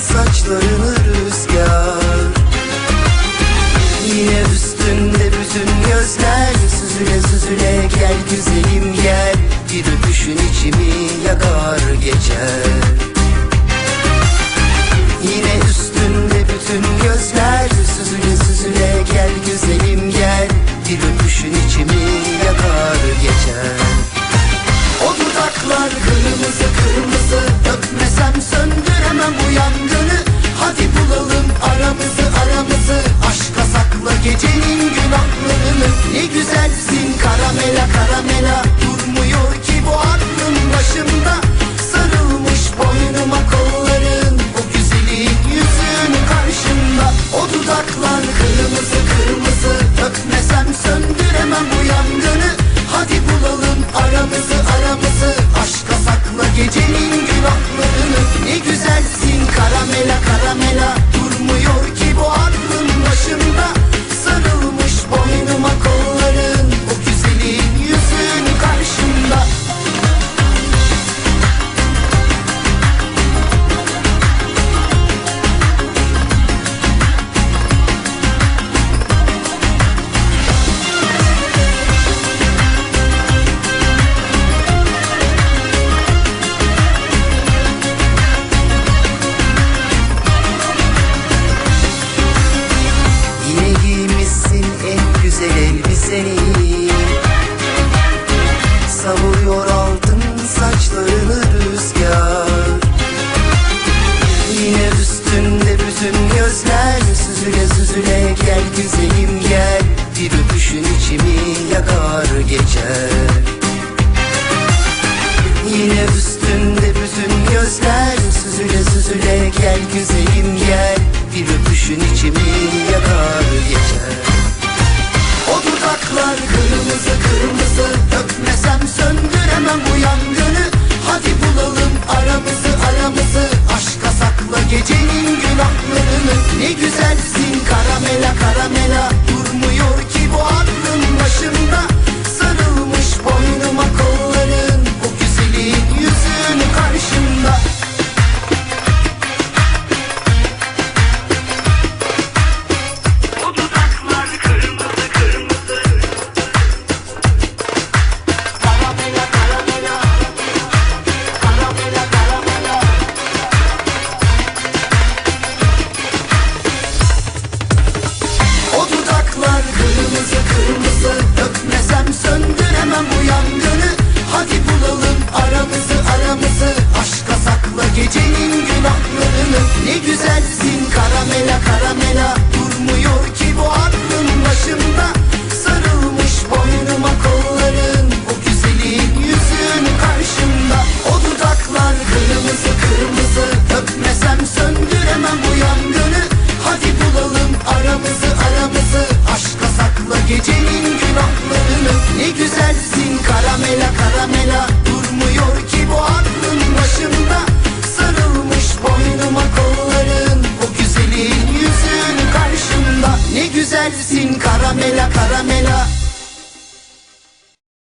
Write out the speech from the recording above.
saçlarını geçer Yine üstünde bütün gözler. Süzüle süzüle gel güzelim gel. Bir öpüşün içimi yakar geçer O dudaklar kırmızı kırmızı. Öpmesem söndüremem bu yangını Hadi bulalım aramızı aramızı. Aşka sakla gecenin günahlarını. Ne güzelsin karamela karamela.